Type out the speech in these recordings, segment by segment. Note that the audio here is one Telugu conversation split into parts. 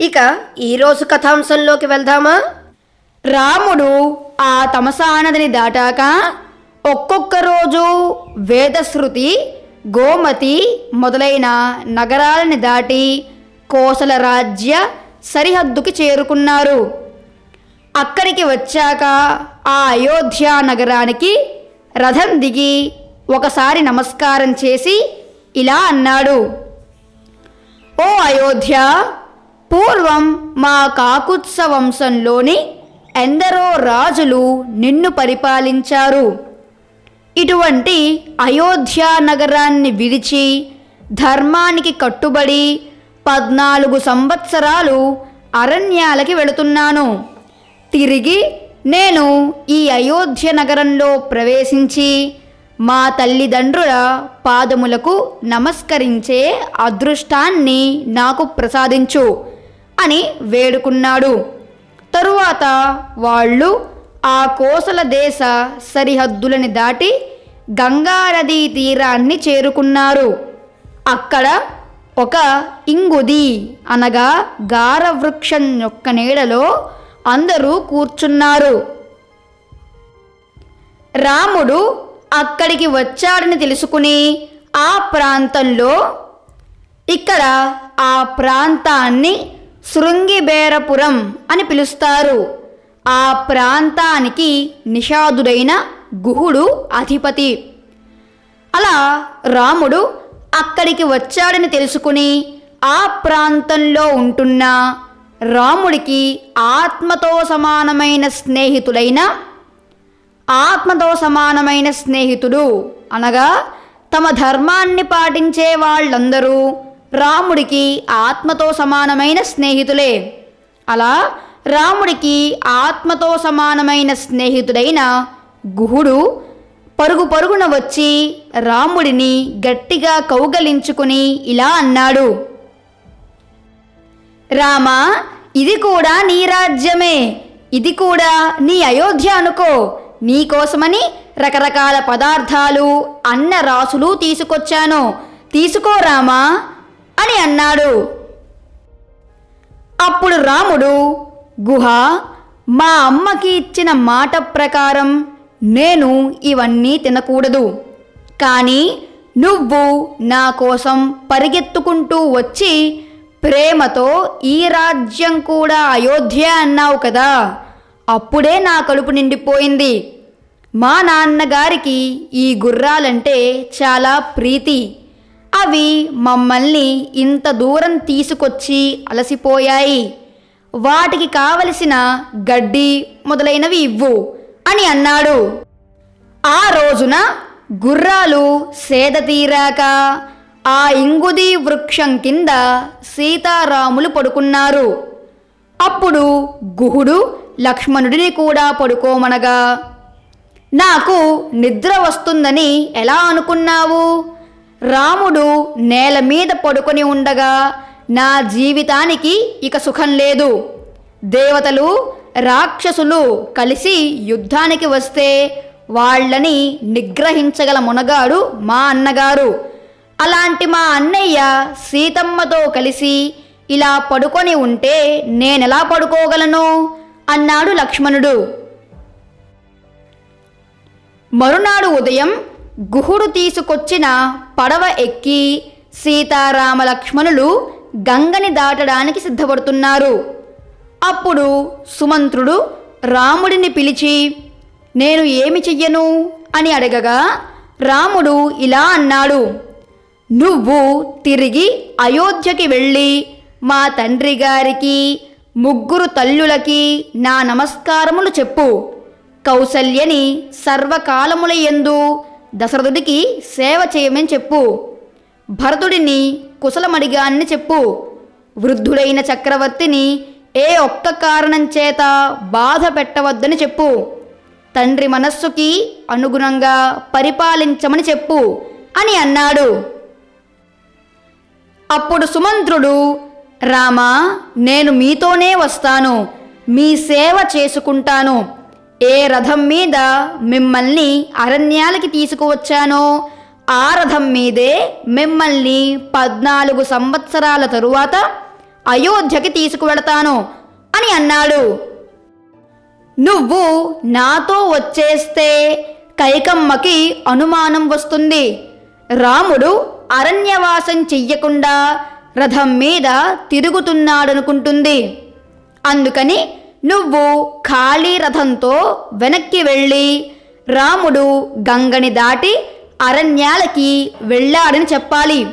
ఇక ఈరోజు కథాంశంలోకి వెళ్దామా? రాముడు ఆ తమసానదిని దాటాక ఒక్కొక్క రోజు వేదశృతి గోమతి మొదలైన నగరాలని దాటి కోసల రాజ్య సరిహద్దుకి చేరుకున్నారు. అక్కడికి వచ్చాక ఆ అయోధ్య నగరానికి రథం దిగి ఒకసారి నమస్కారం చేసి ఇలా అన్నాడు. ఓ అయోధ్య పూర్వం మా కాకుత్స వంశంలోని ఎందరో రాజులు నిన్ను పరిపాలించారు. ఇటువంటి అయోధ్య నగరాన్ని విడిచి ధర్మానికి కట్టుబడి పద్నాలుగు సంవత్సరాలు అరణ్యాలకి వెళుతున్నాను. తిరిగి నేను ఈ అయోధ్య నగరంలో ప్రవేశించి మా తల్లిదండ్రుల పాదములకు నమస్కరించే అదృష్టాన్ని నాకు ప్రసాదించు. అని వేడుకున్నాడు. తరువాత వాళ్ళు ఆ కోసల దేశ సరిహద్దులని దాటి గంగానదీ తీరాన్ని చేరుకున్నారు. అక్కడ ఒక ఇంగుది అనగా గారవృక్షం యొక్క నీడలో అందరూ కూర్చున్నారు. రాముడు అక్కడికి వచ్చాడని తెలుసుకుని ఆ ప్రాంతంలో ఇక్కడ ఆ ప్రాంతాన్ని శృంగిబేరపురం అని పిలుస్తారు. ఆ ప్రాంతానికి నిషాదుడైన గుహుడు అధిపతి. అలా రాముడు అక్కడికి వచ్చాడని తెలుసుకుని ఆ ప్రాంతంలో ఉంటున్న రాముడికి ఆత్మతో సమానమైన స్నేహితుడైన ఆత్మతో సమానమైన స్నేహితుడు అనగా తమ ధర్మాన్ని పాటించే వాళ్ళందరూ రాముడికి ఆత్మతో సమానమైన స్నేహితులే. అలా రాముడికి ఆత్మతో సమానమైన స్నేహితుడైన గుహుడు పరుగు పరుగున వచ్చి రాముడిని గట్టిగా కౌగలించుకుని ఇలా అన్నాడు. రామా ఇది కూడా నీ రాజ్యమే. ఇది కూడా నీ అయోధ్య అనుకో. నీకోసమని రకరకాల పదార్థాలు అన్న రాసులు తీసుకొచ్చాను. తీసుకో రామా. అని అన్నాడు. అప్పుడు రాముడు గుహ మా అమ్మకి ఇచ్చిన మాట ప్రకారం నేను ఇవన్నీ తినకూడదు. కానీ నువ్వు నా కోసం పరిగెత్తుకుంటూ వచ్చి ప్రేమతో ఈ రాజ్యం కూడా అయోధ్య అన్నావు కదా. అప్పుడే నా కలుపు నిండిపోయింది. మా నాన్నగారికి ఈ గుర్రాలంటే చాలా ప్రీతి. అవి మమ్మల్ని ఇంత దూరం తీసుకొచ్చి అలసిపోయాయి. వాటికి కావలసిన గడ్డి మొదలైనవి ఇవ్వు అని అన్నాడు. ఆ రోజున గుర్రాలు సేద తీరాక ఆ ఇంగుది వృక్షం కింద సీతారాములు పడుకున్నారు. అప్పుడు గుహుడు లక్ష్మణుడిని కూడా పడుకోమనగా నాకు నిద్ర వస్తుందని ఎలా అనుకున్నావు? రాముడు నేల మీద పడుకొని ఉండగా నా జీవితానికి ఇక సుఖం లేదు. దేవతలు రాక్షసులు కలిసి యుద్ధానికి వస్తే వాళ్ళని నిగ్రహించగల మునగాడు మా అన్నగారు. అలాంటి మా అన్నయ్య సీతమ్మతో కలిసి ఇలా పడుకొని ఉంటే నేనెలా పడుకోగలను? అన్నాడు లక్ష్మణుడు. మరునాడు ఉదయం గుహుడు తీసుకొచ్చిన పడవ ఎక్కి సీతారామ లక్ష్మణులు గంగని దాటడానికి సిద్ధపడుతున్నారు. అప్పుడు సుమంత్రుడు రాముడిని పిలిచి నేను ఏమి చెయ్యను? అని అడగగా రాముడు ఇలా అన్నాడు నువ్వు తిరిగి అయోధ్యకి వెళ్ళి మా తండ్రి గారికి ముగ్గురు తల్లులకి నా నమస్కారములు చెప్పు. కౌసల్యని సర్వకాలముల యందు దశరథుడికి సేవ చేయమని చెప్పు. భరతుడిని కుశలమడిగా అని చెప్పు. వృద్ధుడైన చక్రవర్తిని ఏ ఒక్క కారణం చేత బాధ పెట్టవద్దని చెప్పు. తండ్రి మనస్సుకి అనుగుణంగా పరిపాలించమని చెప్పు అని అన్నాడు. అప్పుడు సుమంత్రుడు రామా నేను మీతోనే వస్తాను. మీ సేవ చేసుకుంటాను. ఏ రథం మీద మిమ్మల్ని అరణ్యాలకి తీసుకువచ్చానో ఆ రథం మీదే మిమ్మల్ని పద్నాలుగు సంవత్సరాల తరువాత అయోధ్యకి తీసుకువెడతాను అని అన్నాడు. నువ్వు నాతో వచ్చేస్తే కైకమ్మకి అనుమానం వస్తుంది. రాముడు అరణ్యవాసం చెయ్యకుండా రథం మీద తిరుగుతున్నాడనుకుంటుంది. అందుకని నువ్వు ఖాళీ రథంతో వెనక్కి వెళ్ళి రాముడు గంగని దాటి అరణ్యాలకి వెళ్ళాడని చెప్పాలి.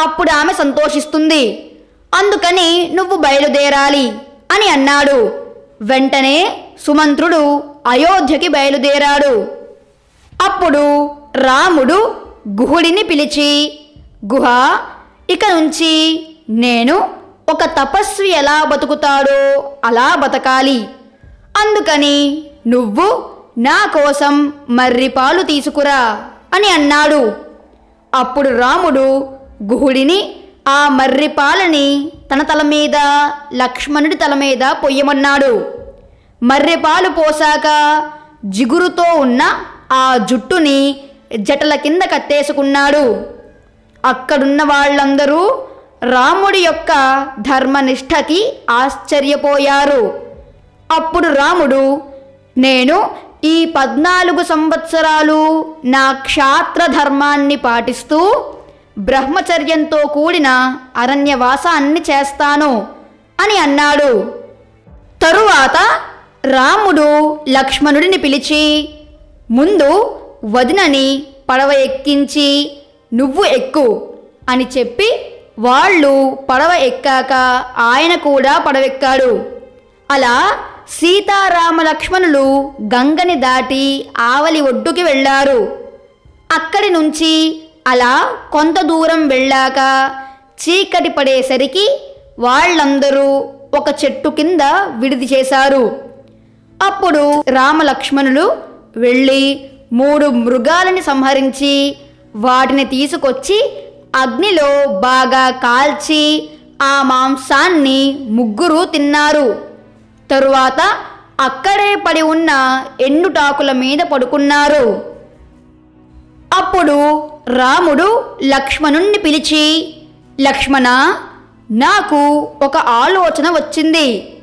అప్పుడు ఆమె సంతోషిస్తుంది. అందుకని నువ్వు బయలుదేరాలి అని అన్నాడు. వెంటనే సుమంత్రుడు అయోధ్యకి బయలుదేరాడు. అప్పుడు రాముడు గుహుడిని పిలిచి గుహ ఇక నుంచి నేను ఒక తపస్వి ఎలా బతుకుతాడో అలా బతకాలి. అందుకని నువ్వు నా కోసం మర్రిపాలు తీసుకురా అని అన్నాడు. అప్పుడు రాముడు గుహుడిని ఆ మర్రిపాలని తన తల మీద లక్ష్మణుడి తల మీద పొయ్యమన్నాడు. మర్రిపాలు పోసాక జిగురుతో ఉన్న ఆ జుట్టుని జటల కింద కట్టేసుకున్నాడు. అక్కడున్న వాళ్ళందరూ రాముడి యొక్క ధర్మనిష్టకి ఆశ్చర్యపోయారు. అప్పుడు రాముడు నేను ఈ పద్నాలుగు సంవత్సరాలు నా క్షాత్ర ధర్మాన్ని పాటిస్తూ బ్రహ్మచర్యంతో కూడిన అరణ్యవాసాన్ని చేస్తాను అని అన్నాడు. తరువాత రాముడు లక్ష్మణుడిని పిలిచి ముందు వదినని పడవ ఎక్కించి నువ్వు ఎక్కు అని చెప్పి వాళ్ళు పడవ ఎక్కాక ఆయన కూడా పడవెక్కాడు. అలా సీతారామ లక్ష్మణులు గంగని దాటి ఆవలి ఒడ్డుకి వెళ్ళారు. అక్కడి నుంచి అలా కొంత దూరం వెళ్ళాక చీకటి పడేసరికి వాళ్ళందరూ ఒక చెట్టు కింద విడిది చేశారు. అప్పుడు రామలక్ష్మణులు వెళ్ళి మూడు మృగాలని సంహరించి వాటిని తీసుకొచ్చి అగ్నిలో బాగా కాల్చి ఆ మాంసాన్ని ముగ్గురు తిన్నారు. తరువాత అక్కడే పడి ఉన్న ఎండుటాకుల మీద పడుకున్నారు. అప్పుడు రాముడు లక్ష్మణుణ్ణి పిలిచి లక్ష్మణ నాకు ఒక ఆలోచన వచ్చింది.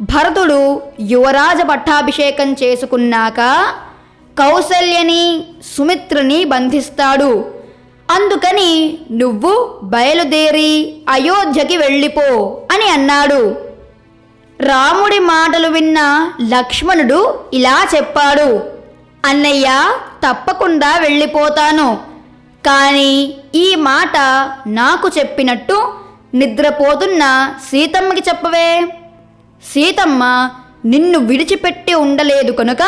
భరతుడు యువరాజ పట్టాభిషేకం చేసుకున్నాక కౌసల్యని సుమిత్రని బంధిస్తాడు. అందుకని నువ్వు బయలుదేరి అయోధ్యకి వెళ్ళిపో అని అన్నాడు. రాముడి మాటలు విన్న లక్ష్మణుడు ఇలా చెప్పాడు. అన్నయ్య తప్పకుండా వెళ్ళిపోతాను. కానీ ఈ మాట నాకు చెప్పినట్టు నిద్రపోతున్న సీతమ్మకి చెప్పవే. సీతమ్మ నిన్ను విడిచిపెట్టి ఉండలేదు కనుక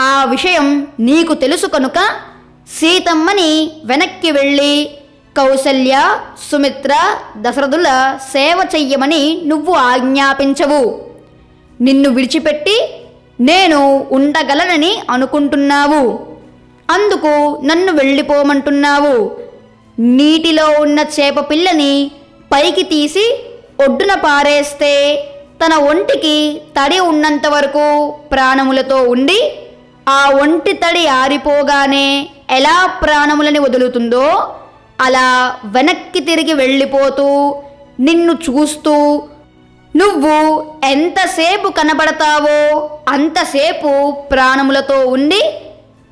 ఆ విషయం నీకు తెలుసు కనుక సీతమ్మని వెనక్కి వెళ్ళి కౌసల్య సుమిత్ర దశరథుల సేవ చెయ్యమని నువ్వు ఆజ్ఞాపించవు. నిన్ను విడిచిపెట్టి నేను ఉండగలనని అనుకుంటున్నావు. అందుకు నన్ను వెళ్ళిపోమంటున్నావు. నీటిలో ఉన్న చేప పిల్లని పైకి తీసి ఒడ్డున పారేస్తే తన ఒంటికి తడి ఉన్నంత వరకు ప్రాణములతో ఉండి ఆ ఒంటి తడి ఆరిపోగానే ఎలా ప్రాణములని వదులుతుందో అలా వెనక్కి తిరిగి వెళ్ళిపోతూ నిన్ను చూస్తూ నువ్వు ఎంతసేపు కనబడతావో అంతసేపు ప్రాణములతో ఉండి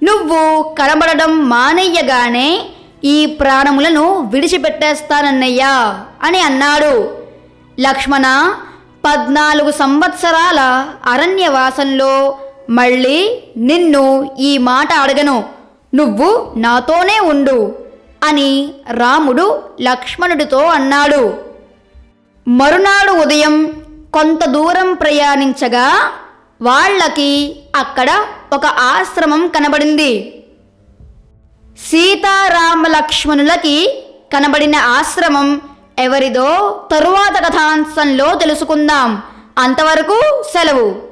నువ్వు కనబడడం మానయ్యగానే ఈ ప్రాణములను విడిచిపెట్టేస్తానన్నయ్యా అని అన్నాడు. లక్ష్మణ పద్నాలుగు సంవత్సరాల అరణ్యవాసంలో మళ్ళీ నిన్ను ఈ మాట అడగను. నువ్వు నాతోనే ఉండు అని రాముడు లక్ష్మణుడితో అన్నాడు. మరునాడు ఉదయం కొంత దూరం ప్రయాణించగా వాళ్ళకి అక్కడ ఒక ఆశ్రమం కనబడింది. సీతారామ లక్ష్మణులకి కనబడిన ఆశ్రమం ఎవరిదో తరువాత కథాంశంలో తెలుసుకుందాం. అంతవరకు సెలవు.